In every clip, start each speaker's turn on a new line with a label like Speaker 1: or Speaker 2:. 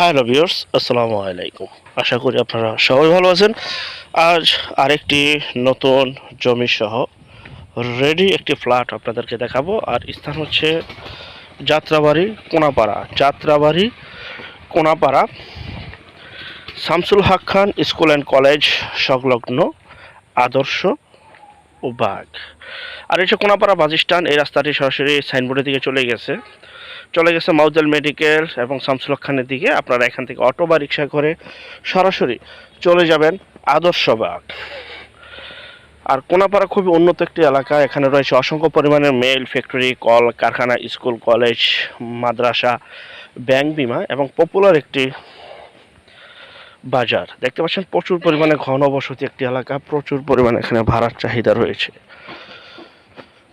Speaker 1: Hello viewers, আসসালামু আলাইকুম। আশা করি আপনারা সবাই ভালো আছেন। আজ আরেকটি নতুন জমি সহ রেডি একটি ফ্ল্যাট আপনাদেরকে দেখাবো। আর স্থান হচ্ছে Jatrabari Konapara. Jatrabari Konapara Shamsul Haque Khan school and college সংলগ্ন আদর্শ ও বাঘ আর যে কোনাপাড়া বাস স্ট্যান্ড, এই রাস্তাটি সরাসরি সাইনবোর্ডের দিকে চলে গেছে। চলে গেছে মাউজাল মেডিকেল এবং শামসুল খানের দিকে। আপনারা এখান থেকে অটো বা রিক্সা করে সরাসরি চলে যাবেন আদর্শবাগ। আর কোনাপাড়া খুবই উন্নত একটি এলাকা। এখানে রয়েছে অসংখ্য পরিমাণের মেল ফ্যাক্টরি কল কারখানা স্কুল কলেজ মাদ্রাসা ব্যাংক বিমা এবং পপুলার একটি বাজার। দেখতে পাচ্ছেন প্রচুর পরিমাণে ঘনবসতি একটি এলাকা, প্রচুর পরিমাণে এখানে ভাড়ার চাহিদা রয়েছে।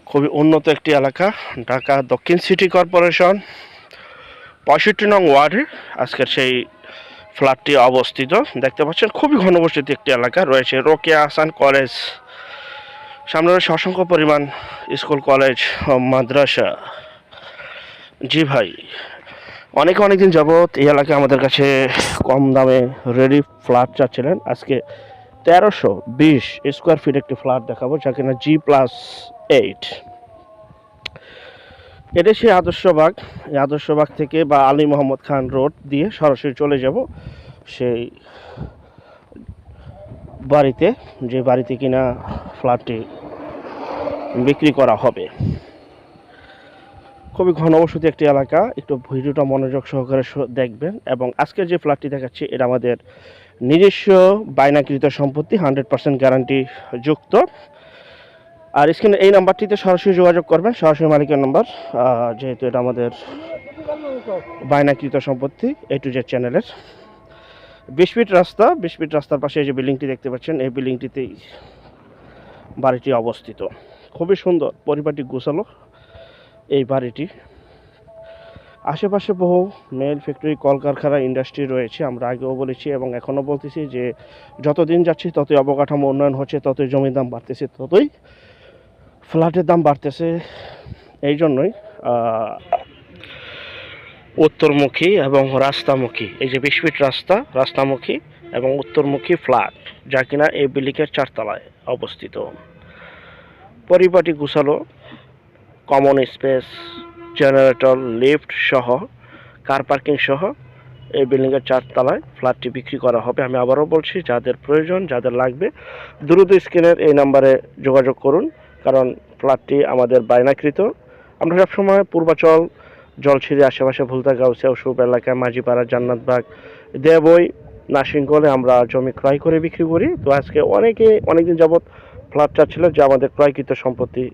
Speaker 1: খুবই উন্নত একটি এলাকা, ঢাকা দক্ষিণ সিটি কর্পোরেশন। পঁয়ষট্টি নং ওয়ার্ডে, আজকের সেই ফ্ল্যাটটি অবস্থিত। দেখতে পাচ্ছেন, খুবই ঘনবসতি একটি এলাকা রয়েছে, রোকেয়া আসান কলেজ। সামনে রয়েছে অসংখ্য পরিমাণ স্কুল, কলেজ ও মাদ্রাসা। জি ভাই, অনেকে অনেকদিন যাবৎ এই এলাকায় আমাদের কাছে কম দামে রেডি ফ্ল্যাট চাচ্ছিলেন। আজকে তেরোশো বিশ স্কোয়ার ফিট একটি ফ্ল্যাট দেখাবো, যা কিনা জি প্লাস এইট এটা সেই আদর্শবাগ এই আদর্শবাগ থেকে বা আলী মোহাম্মদ খান রোড দিয়ে সরাসরি চলে যাব। সেই বাড়িতে, যে বাড়িতে কিনা ফ্ল্যাটটি বিক্রি করা হবে। খুবই ঘনবসতি একটি এলাকা। একটু ভিডিওটা মনোযোগ সহকারে দেখবেন এবং আজকে যে ফ্ল্যাটটি দেখাচ্ছি, এটা আমাদের নিজস্ব বায়নাকৃত সম্পত্তি হান্ড্রেড পার্সেন্ট গ্যারান্টি যুক্ত আর স্ক্রিনে এই নাম্বারটিতে সরাসরি যোগাযোগ করবেন, সরাসরি মালিকের নাম্বার যেহেতু এটা আমাদের বায়নাকৃত সম্পত্তি এ টু জেড চ্যানেলের। বিশ ফিট রাস্তা, বিশ ফিট রাস্তার পাশে এই যে বিল্ডিংটি দেখতে পাচ্ছেন, এই বিল্ডিংটিতেই বাড়িটি অবস্থিত। খুবই সুন্দর পরিবারটি গোছালো এই বাড়িটি। আশেপাশে বহু মেল ফ্যাক্টরি, কলকারখানা, ইন্ডাস্ট্রি রয়েছে, আমরা আগেও বলেছি এবং এখনও বলতেছি যে যত দিন যাচ্ছে, ততই অবকাঠামো উন্নয়ন হচ্ছে, ততই জমির দাম বাড়তেছে, ততই ফ্ল্যাটের দাম বাড়তেছে এই জন্যই উত্তরমুখী এবং রাস্তামুখী, এই যে বিশ ফিট রাস্তা, রাস্তামুখী এবং উত্তরমুখী ফ্ল্যাট, যা কিনা এই বিল্ডিংয়ের চারতলায় অবস্থিত। পরিপাটি গুছালো কমন স্পেস জেনারেটর লিফট সহ কার পার্কিং সহ এই বিল্ডিংয়ের চারতলায় ফ্ল্যাটটি বিক্রি করা হবে। আমি আবারও বলছি, যাদের প্রয়োজন, যাদের লাগবে, দ্রুত স্ক্রিনের এই নাম্বারে যোগাযোগ করুন। কারণ ফ্ল্যাটটি আমাদের বায়নাকৃত। আমরা সবসময় পূর্বাচল জলছিরি আশেপাশে ভুলতা গাউসিয়া উসুপ এলাকায় মাঝিপাড়া, জান্নাতবাগ, দেবই, নাসিংকলে আমরা জমি ক্রয় করে বিক্রি করি। তো আজকে অনেকে অনেকদিন যাবৎ ফ্ল্যাট চাচ্ছিল যে আমাদের ক্রয়কৃত সম্পত্তি।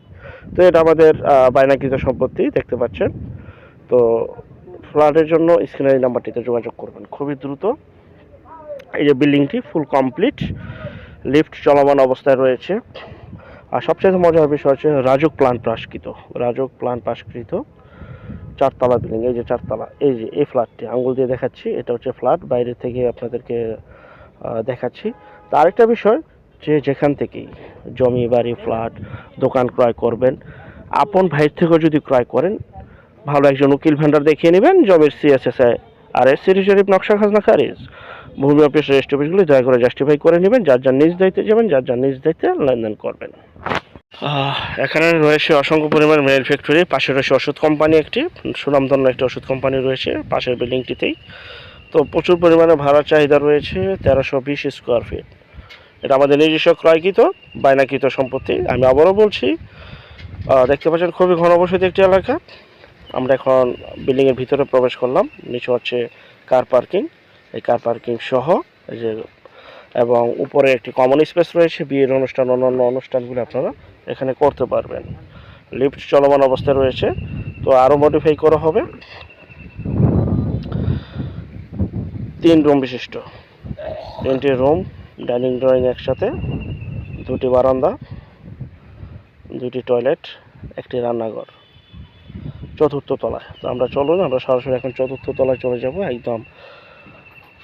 Speaker 1: তো এটা আমাদের বায়নাকৃত সম্পত্তি, দেখতে পাচ্ছেন। তো ফ্ল্যাটের জন্য স্ক্রিনের নাম্বারটিতে যোগাযোগ করবেন খুবই দ্রুত। এই যে বিল্ডিংটি ফুল কমপ্লিট, লিফট চলমান অবস্থায় রয়েছে। আর সবচেয়ে মজার বিষয় হচ্ছে রাজক প্লান পাশকৃত রাজক প্লান পাশকৃত চারতলা বিল্ডিং এই যে চারতলা, এই যে, এই ফ্ল্যাটটি আঙ্গুল দিয়ে দেখাচ্ছি, এটা হচ্ছে ফ্ল্যাট বাইরে থেকে আপনাদেরকে দেখাচ্ছি। তো আরেকটা বিষয় যে যেখান থেকেই জমি, বাড়ি ফ্ল্যাট দোকান ক্রয় করবেন, আপন ভাইয়ের থেকেও যদি ক্রয় করেন, ভালো একজন উকিল ভেন্ডার দেখিয়ে নেবেন জমির সিএসএসআই আর এস সিটি শরীফ নকশা খাজনা খারিজ। ভূমি অফিস রেজিস্ট্রি অফিসগুলি দয়া করে জাস্টিফাই করে নেবেন, যার যার নিজ দায়িত্বে যাবেন, যার যার নিজ দায়িত্বে লেনদেন করবেন। এখানে রয়েছে অসংখ্য পরিমাণ মেল ফ্যাক্টরি পাশে রয়েছে ওষুধ কোম্পানি একটি, সুনামধন্য একটি ওষুধ কোম্পানি রয়েছে, পাশের বিল্ডিংটিতেই। তো প্রচুর পরিমাণে ভাড়া চাহিদা রয়েছে, তেরোশো বিশ স্কোয়ার ফিট এটা আমাদের নিজস্ব ক্রয়কৃত, বায়নাকৃত সম্পত্তি। আমি আবারও বলছি দেখতে পাচ্ছেন খুবই ঘনবসতি একটি এলাকা। আমরা এখন বিল্ডিংয়ের ভিতরে প্রবেশ করলাম, নিচে হচ্ছে কার পার্কিং এই কার পার্কিং সহ, এই যে, এবং উপরে একটি কমন স্পেস রয়েছে, বিয়ের অনুষ্ঠান, অন্যান্য অনুষ্ঠানগুলো আপনারা এখানে করতে পারবেন। লিফট চলমান অবস্থায় রয়েছে, তো আরও মডিফাই করা হবে। তিন রুম বিশিষ্ট। তিনটি রুম ডাইনিং ড্রয়িং একসাথে, দুটি বারান্দা, দুটি টয়লেট একটি রান্নাঘর। চতুর্থ তলায়। তো আমরা চলুন, আমরা সরাসরি এখন চতুর্থ তলায় চলে যাব, একদম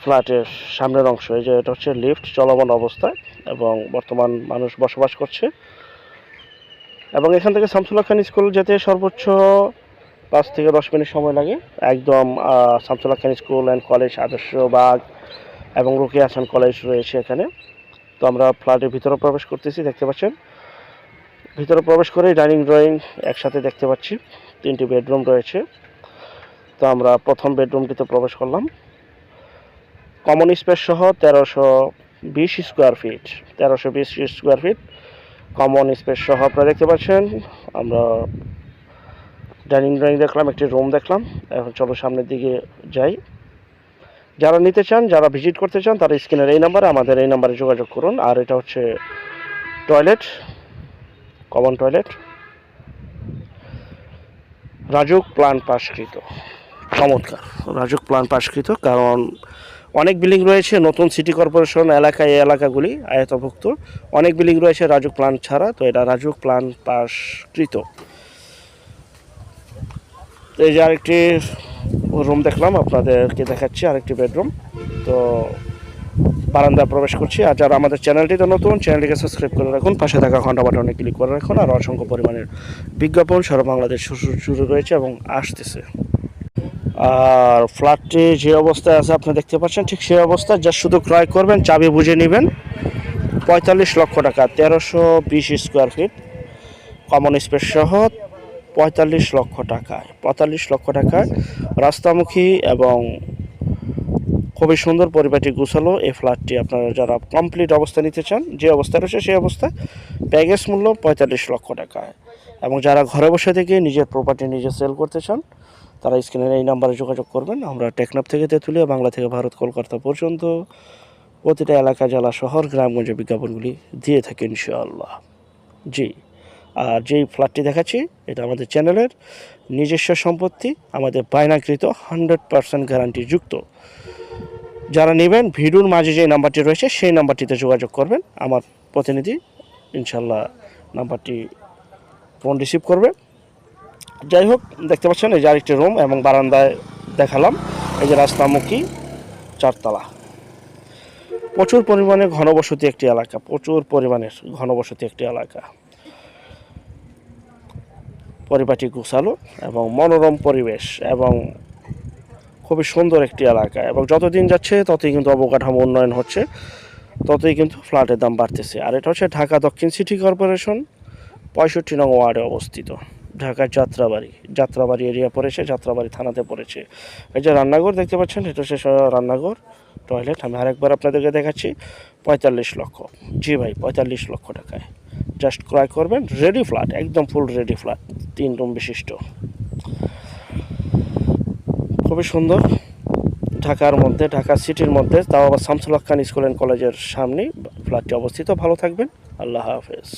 Speaker 1: ফ্ল্যাটের সামনের অংশ। এই যে এটা হচ্ছে লিফট চলমান অবস্থায় এবং বর্তমান মানুষ বসবাস করছে। এবং এখান থেকে শামসুল্লাহ খান স্কুল যেতে সর্বোচ্চ পাঁচ থেকে দশ মিনিট সময় লাগে। একদম Shamsullah Khan school and college আদর্শ বাগ এবং রুকি হাসান কলেজ রয়েছে এখানে। তো আমরা ফ্ল্যাটের ভিতরে প্রবেশ করতেছি, দেখতে পাচ্ছেন? ভিতরে প্রবেশ করে ডাইনিং, ড্রয়িং একসাথে দেখতে পাচ্ছি। তিনটি বেডরুম রয়েছে। তো আমরা প্রথম বেডরুমটিতে প্রবেশ করলাম। কমন স্পেস সহ তেরোশো বিশ স্কোয়ার ফিট তেরোশো বিশ স্কোয়ার ফিট কমন স্পেস সহ, আপনারা দেখতে পাচ্ছেন, আমরা ডাইনিং ড্রয়িং দেখলাম, একটি রুম দেখলাম। এখন চলো সামনের দিকে যাই। যারা নিতে চান, যারা ভিজিট করতে চান, তারা স্ক্রিনের এই নাম্বারে আমাদের এই নাম্বারে যোগাযোগ করুন। আর এটা হচ্ছে toilet common toilet RAJUK plan পাশকৃত চমৎকার। রাজুক প্ল্যান পাশকৃত কারণ অনেক বিল্ডিং রয়েছে, নতুন সিটি কর্পোরেশন এলাকায় এই এলাকাগুলি আয়তভুক্ত। অনেক বিল্ডিং রয়েছে রাজুক প্ল্যান ছাড়া, তো এটা রাজুক প্ল্যান পাশকৃত। এই যে আরেকটি রুম দেখলাম, আপনাদেরকে দেখাচ্ছি আরেকটি বেডরুম তো বারান্দায় প্রবেশ করছি, আর যারা আমাদের চ্যানেলটিতে নতুন চ্যানেলটিকে সাবস্ক্রাইব করে রাখুন। পাশে থাকা ঘণ্টা বাটনে ক্লিক করে রাখুন, আর অসংখ্য পরিমাণের বিজ্ঞাপন সারা বাংলাদেশ শুরু রয়েছে এবং আসতেছে। আর ফ্ল্যাটটি যে অবস্থায় আছে, আপনি দেখতে পাচ্ছেন, ঠিক সেই অবস্থায় যা শুধু ক্রয় করবেন, চাবি বুঝে নেবেন। পঁয়তাল্লিশ লক্ষ টাকা, তেরোশো বিশ স্কোয়ার ফিট কমন স্পেস সহ পঁয়তাল্লিশ লক্ষ টাকায় পঁয়তাল্লিশ লক্ষ টাকায় রাস্তামুখী এবং খুবই সুন্দর পরিপাটি গুছালো এই ফ্ল্যাটটি। আপনারা যারা কমপ্লিট অবস্থা নিতে চান, যে অবস্থায় রয়েছে সেই অবস্থায় প্যাকেজ মূল্য পঁয়তাল্লিশ লক্ষ টাকায় এবং যারা ঘরে বসে থেকে নিজের প্রপার্টি নিজে সেল করতে চান তারা স্ক্রিনের এই নাম্বারে যোগাযোগ করবেন। আমরা টেকনাফ থেকে তেঁতুলিয়া, বাংলা থেকে ভারত, কলকাতা পর্যন্ত প্রতিটা এলাকা, জেলা, শহর গ্রামগঞ্জে বিজ্ঞাপনগুলি দিয়ে থাকি ইনশাআল্লাহ। জি, আর যেই ফ্ল্যাটটি দেখাচ্ছি, এটা আমাদের চ্যানেলের নিজস্ব সম্পত্তি, আমাদের বায়নাকৃত হান্ড্রেড পার্সেন্ট গ্যারান্টি যুক্ত। যারা নেবেন ভিডিওর মাঝে যে নাম্বারটি রয়েছে, সেই নাম্বারটিতে যোগাযোগ করবেন। আমার প্রতিনিধি ইনশাল্লাহ নাম্বারটি ফোন রিসিভ করবে। যাই হোক, দেখতে পাচ্ছেন, এই যে আরেকটি রুম এবং বারান্দায় দেখালাম। এই যে রাস্তামুখী চারতলা। প্রচুর পরিমাণে ঘনবসতি একটি এলাকা, প্রচুর পরিমাণের ঘনবসতি একটি এলাকা। পরিপাটি গুছালো এবং মনোরম পরিবেশ এবং খুবই সুন্দর একটি এলাকা এবং যতদিন যাচ্ছে, ততই কিন্তু অবকাঠামো উন্নয়ন হচ্ছে, ততই কিন্তু ফ্ল্যাটের দাম বাড়তেছে। আর এটা হচ্ছে ঢাকা দক্ষিণ সিটি কর্পোরেশন, পঁয়ষট্টি নং ওয়ার্ডে অবস্থিত। ঢাকার যাত্রাবাড়ি যাত্রাবাড়ি এরিয়া পড়েছে, যাত্রাবাড়ি থানাতে পড়েছে। এই যে রান্নাঘর দেখতে পাচ্ছেন, এটা স- রান্নাঘর টয়লেট আমি আরেকবার আপনাদেরকে দেখাচ্ছি, পঁয়তাল্লিশ লক্ষ। জি ভাই, পঁয়তাল্লিশ লক্ষ টাকায়। জাস্ট ক্রয় করবেন রেডি ফ্ল্যাট একদম ফুল রেডি ফ্ল্যাট তিন রুম বিশিষ্ট। খুবই সুন্দর, ঢাকার মধ্যে, ঢাকা সিটির মধ্যে। তাও আবার শামসুল হক খান স্কুল অ্যান্ড কলেজের সামনেই ফ্ল্যাটটি অবস্থিত। ভালো থাকবেন, আল্লাহ হাফেজ।